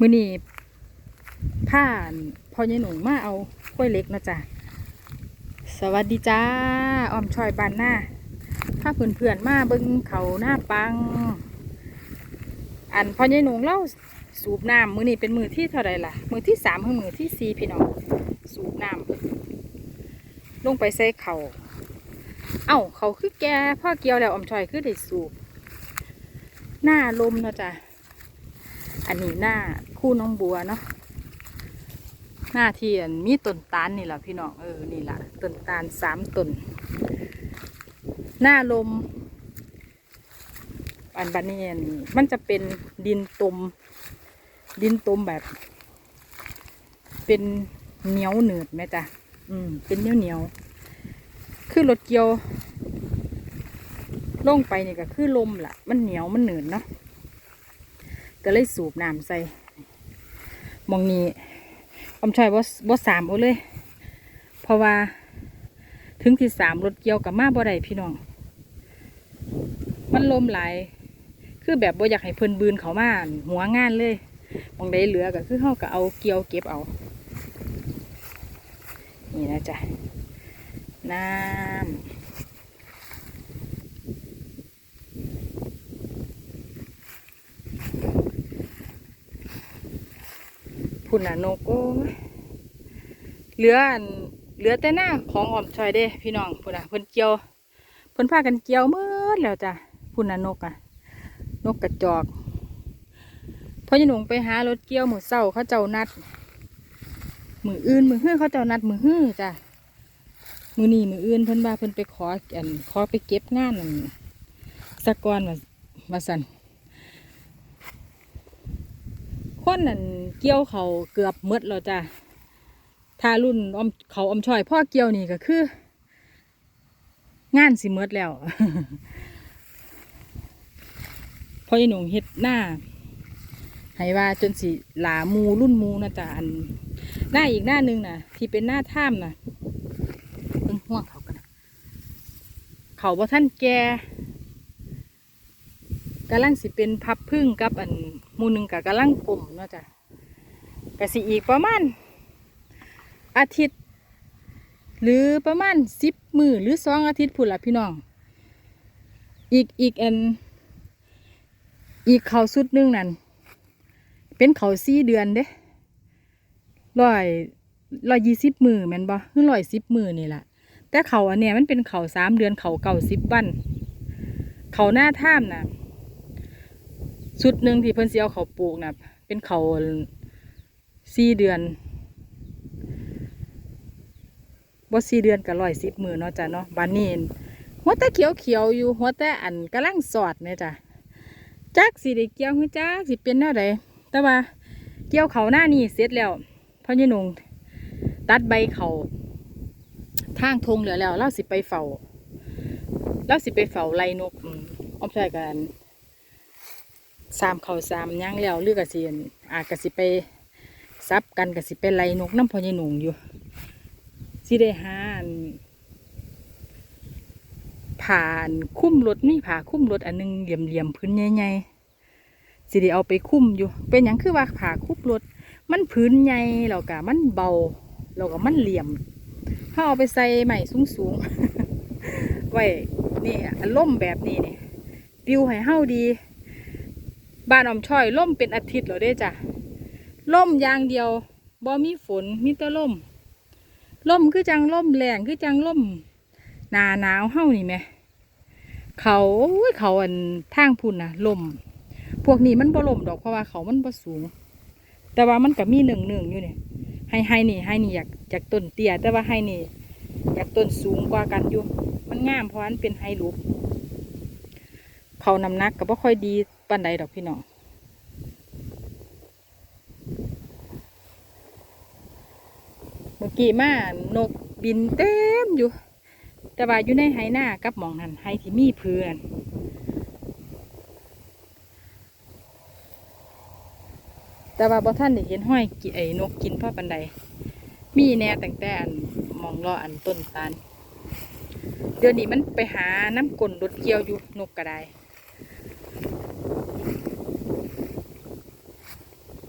มือนี่ผ่านพอใหญ่หนุ่งมาเอากล้วยเล็กเนาะจ้ะสวัสดีจ้าออมชอยบานหน้าถ้าเพื่อนๆมาเบิ้งเขาหน้าปัง อันพอใหญ่หนุ่งเล่าสูบน้ำมือนี่เป็นมือที่เท่าไรล่ะ มือที่สามคือมือที่สี่พี่น้องสูบน้ำลงไปใส่เขาเอ้าเขาคือแกพ่อเกียวแล้วออมชอยคือได้สูบหน้าลมเนาะจ้ะ อันนี้หน้าคู่น้องบัวเนาะหน้าที่อันมีต้นตาลนี่แหละพี่น้องเออนี่แหละต้นตาลสามต้นหน้าลม อันบันนี้อันมันจะเป็นดินตม ดินตมแบบ เป็นเหนียวเหนืดไหมจ๊ะอืม เป็นเหนียวเหนียวคือรถเกี่ยวลงไปนี่ก็คือลมล่ะ มันเหนียวมันเหนืดเนาะ ก็เลยสูบน้ำใส่มองนี้อมชอยบ่บ่สสามเอเลย เพราะว่าถึงที่สามรถเกี่ยวกับมาบ่ได้พี่น้อง มันลมไหลคือแบบบ่อยากให้เพิ่นบืนเขามาหัวงานเลยมองใดเหลือก็คือเขาก็เอาเกี่ยวเก็บเอา นี่นะจ๊ะน้ำ พุ่นน่ะนกโอ้เหลือเหลือแต่หน้าของอ่อมชอยเด้ พี่น้องพุ่นน่ะเพิ่นเกี่ยวเพิ่นพากันเกี่ยวเมื่อแล้วจ้ะพุ่นน่ะนกอะ นกกระจอกพอจะหนุ่งไปหารถเกี่ยวหมือเศร้าเขาเจ้านัดมืออื่นมือฮื้อเขาเจ้านัดมือฮื้อจ้ะมือนี่มืออื่นเพิ่นว่าเพิ่นไปขออันขอไปเก็บงานนั่นสะกอนมามาสั่น คนนั่นเกี่ยวเขาเกือบมดแล้วจ้ะถ้ารุ่นอมเขาอมช่อยพ่อเกี่ยวนี่ก็คือ งานสิมดแล้วพ่อไอ้หนุ่งเฮ็ดหน้าให้ว่าจนสิหลามูรุ่นมูนะจ๊ะอันหน้าอีกหน้าหนึงน่ะที่เป็นหน้าถ้ำน่ะเพิ่งห่วงเขากันเขาบ่ท่านแก กำลังสิเป็นพับพึ่งกับอันมูนึงกับกำลังกลมเนาะจ้ะกสิอีกประมาณอาทิตย์ หรือประมาณสิบมือหรือสองอาทิตย์พุ่นละพี่น้อง อีกอีกอันอีกเขาสุดนึงนั่นเป็นเขาสี่เดือนเด้ร้อยร้อยยี่สิบมือแม่นบ่คือร้อยสิบมือนี่แหละแต่เขาอันเนี้ยมันเป็นเขาสามเดือนเขาเก่าสิบวันเขาหน้าถ้ำน่ะ ชุดหนึ่งที่เพิ่นเสิเอาเขาปลูกน่ะเป็นเขาสี่เดือนบ่สี่เดือนกับร้อยสิบมือเนาะจ้ะเนาะบานนี้หัวแต่เขียวเขียวอยู่หัวแต่อันกำลังสอดเนี่ยจ้ะจักสิได้เกี่ยวคือจักสิเป็นแนวใดแต่ว่าเกี่ยวเขาหน้านี่เสร็จแล้วพ่อยี่นุ่งตัดใบเขาทางทงเหลือแล้วเราสิไปเฝ้าเราสิไปเฝ้าไล่นกอ้อมใช่กัน สามเขาสามย่างแล้วหรือกระสีอาจกระสิไปซับกันกระสิไปไล่นกน้ำพอใหนุ่งอยู่สิได้หานผ่านคุ้มรถนี่ผ่าคุ้มรถอันหนึงเหลี่ยมเหลี่ยมๆพื้นใหญ่ๆสิได้เอาไปคุ้มอยู่ เป็นอย่างคือว่าผ่าคุ้มรถมันพื้นใหญ่แล้วก็มันเบาแล้วก็มันเหลี่ยม ถ้าเอาไปใส่ใหม่สูงๆไว้นี่อารมณ์แบบนี้นี่ปิวให้เฮาดี บ้านอมช่อยล่มเป็นอาทิตย์แล้วเด้จ้ะล่มอย่างเดียวบ่มีฝนมีแต่ล่มล่มคือจังล่มแรงคือจังล่มหนาหนาวเฮานี่ไหมเขาเขาอันทางพุ่นนะล่มพวกนี้มันบ่ล่มดอกเพราะว่าเขามันบ่สูง แต่ว่ามันก็มีหนึ่งหนึ่งอยู่เนี่ยให้ให้นี่ให้นี่อยากจากต้นเตี้ยแต่ว่าให้นี่อยากต้นสูงกว่ากันอยู่ มันงามเพราะมันเป็นไฮลูกเขานำนักก็บ่ค่อยดี ปานใดดอกพี่น้องเมื่อกี้มานกบินเต็มอยู่ แต่ว่าอยู่ในไหหน้ากับหมองนั้นไหที่มีเพื่อนแต่ว่าบ่ท่านได้เห็นห้อยกิไอ้นกกินพ่อปันใด มีแน่แต่งแต่อันมองรออันต้นตาลเดี๋ยวนี้มันไปหาน้ำกลนรถเกี่ยวอยู่นกกระได